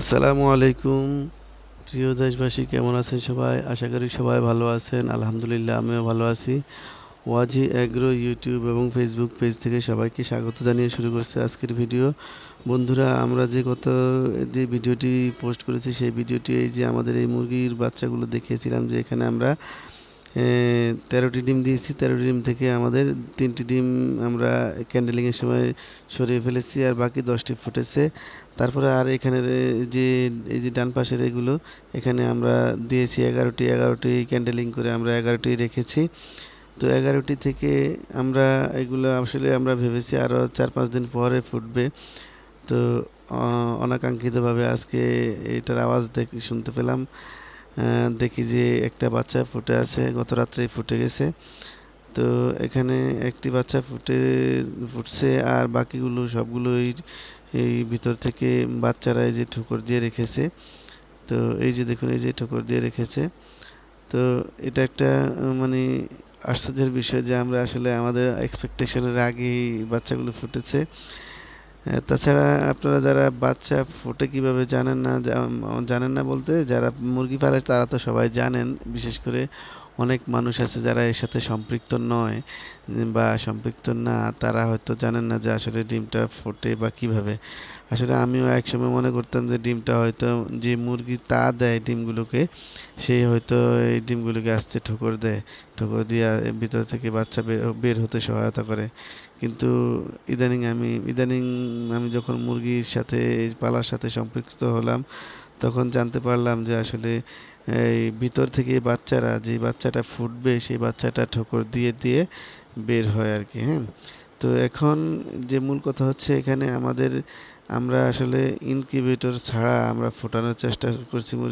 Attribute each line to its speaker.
Speaker 1: আসসালামু আলাইকুম। প্রিয় দেশবাসী, কেমন আছেন সবাই? আশা করি সবাই ভালো আছেন। আলহামদুলিল্লাহ, আমিও ভালো আছি। ওয়াজি অ্যাগ্রো ইউটিউব এবং ফেসবুক পেজ থেকে সবাইকে স্বাগত জানিয়ে শুরু করছে আজকের ভিডিও। বন্ধুরা, আমরা যে গত যে ভিডিওটি পোস্ট করেছি, সেই ভিডিওটি এই যে আমাদের এই মুরগির বাচ্চাগুলো দেখিয়েছিলাম যে এখানে আমরা তেরোটি ডিম দিয়েছি। তেরোটি ডিম থেকে আমাদের তিনটি ডিম আমরা ক্যান্ডেলিংয়ের সময় সরিয়ে ফেলেছি আর বাকি দশটি ফুটেছে। তারপরে আর এখানের যে, এই যে ডান পাশের এগুলো, এখানে আমরা দিয়েছি এগারোটি। এগারোটি ক্যান্ডেলিং করে আমরা এগারোটি রেখেছি। তো এগারোটি থেকে আমরা এগুলো আসলে আমরা ভেবেছি আরও চার পাঁচ দিন পরে ফুটবে। তো অনাকাঙ্ক্ষিতভাবে আজকে এটার আওয়াজ দেখে শুনতে পেলাম। দেখি যে একটা বাচ্চা ফুটে আছে, গত রাত্রেই ফুটে গেছে। তো এখানে একটি বাচ্চা ফুটে, ফুটছে আর বাকিগুলো সবগুলোই এই ভিতর থেকে বাচ্চারা এই যে ঠোকর দিয়ে রেখেছে। তো এই যে দেখুন, এই যে ঠোকর দিয়ে রেখেছে। তো এটা একটা মানে আশ্চর্যের বিষয় যে আমরা আসলে আমাদের এক্সপেকটেশনের আগেই বাচ্চাগুলো ফুটেছে। তাছাড়া আপনারা যারা বাচ্চা ফোটে কীভাবে জানেন না জানেন না বলতে, যারা মুরগি পালে তারা তো সবাই জানেন, বিশেষ করে অনেক মানুষ আছে যারা এর সাথে সম্পৃক্ত নয়, বা সম্পৃক্ত না, তারা হয়তো জানেন না যে আসলে ডিমটা ফোটে বা কীভাবে। আসলে আমিও একসময় মনে করতাম যে ডিমটা হয়তো যে মুরগি তা দেয় ডিমগুলোকে সেই হয়তো এই ডিমগুলোকে আসতে ঠোকর দেয়, ঠোকর দিয়ে ভিতর থেকে বাচ্চা বের হতে সহায়তা করে। কিন্তু ইদানিং আমি ইদানিং আমি যখন মুরগির সাথে, পালার সাথে সম্পৃক্ত হলাম তখন জানতে পারলাম যে আসলে এই ভিতর থেকে বাচ্চারা যে বাচ্চাটা ফুটবে, সেই বাচ্চাটা ঠোকর দিয়ে দিয়ে বের হয় আর কি হ্যাঁ? তো এখন যে মূল কথা হচ্ছে এখানে আমাদের, আমরা আসলে ইনকিউবেটর ছাড়া আমরা ফোটানোর চেষ্টা করছি মুরগি।